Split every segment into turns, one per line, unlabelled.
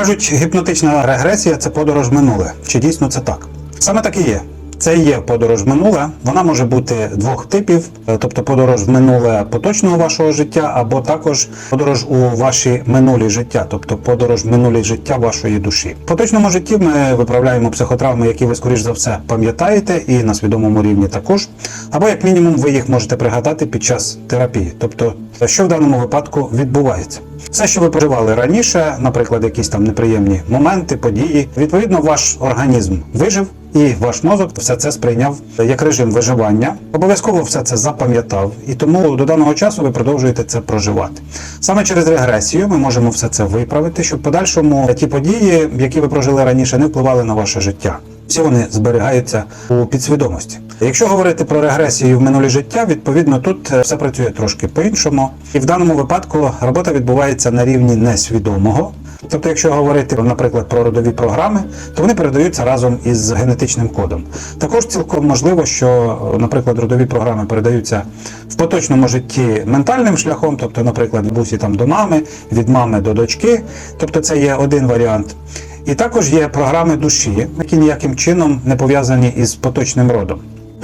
Кажуть, гіпнотична регресія це подорож минуле. Чи дійсно це так? Саме так і є. Це є подорож минуле. Вона може бути двох типів, е, тобто подорож в минуле поточного вашого життя, або також подорож у ваші минулі життя, тобто подорож минулі життя вашої душі. В поточному житті ми виправляємо психотравми, які ви скоріш за все пам'ятаєте, і на свідомому рівні також. Або як мінімум ви їх можете пригадати під час терапії. Тобто, що в даному випадку відбувається. Все, що ви проживали раніше, наприклад, якісь там неприємні моменти, події, відповідно, ваш організм вижив. І ваш мозок все це сприйняв як режим виживання. Обов'язково все це запам'ятав, і тому до даного часу ви продовжуєте це проживати. Саме через регресію ми можемо все це виправити, щоб в подальшому ті події, які ви прожили раніше, не впливали на ваше життя. Всі вони зберігаються у підсвідомості. Якщо говорити про регресію в минулі життя, відповідно тут е, все працює трошки по-іншому, і в даному випадку робота відбувається на рівні несвідомого. Тобто, якщо говорити, наприклад, про родові програми, то вони передаються разом із генетичним кодом. Також цілком можливо, що, наприклад, родові програми передаються в поточному житті ментальним шляхом, тобто, наприклад, бусі там до мами, від мами до дочки. Тобто, це є один варіант. І також є програми душі, які ніяким чином не пов'язані із поточним родом.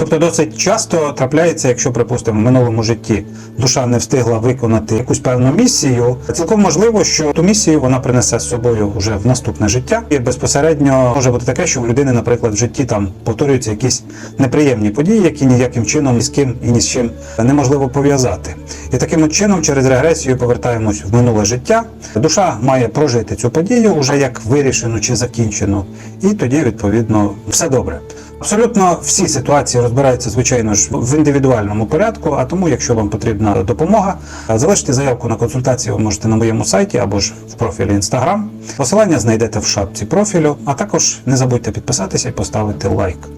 Тобто досить часто трапляється, якщо, припустимо, в минулому житті душа не встигла виконати якусь певну місію, цілком можливо, що ту місію вона принесе з собою вже в наступне життя. І безпосередньо може бути таке, що в людини, наприклад, в житті там повторюються якісь неприємні події, які ніяким чином ні з ким і ні з чим неможливо пов'язати. І таким чином, через регресію повертаємось в минуле життя. Душа має прожити цю подію уже як вирішену чи закінчену, і тоді відповідно все добре. Абсолютно всі ситуації розбираються, звичайно ж, в індивідуальному порядку. А тому, якщо вам потрібна допомога, залиште заявку на консультацію ви можете на моєму сайті або ж в профілі Instagram. Посилання знайдете в шапці профілю, а також не забудьте підписатися і поставити лайк.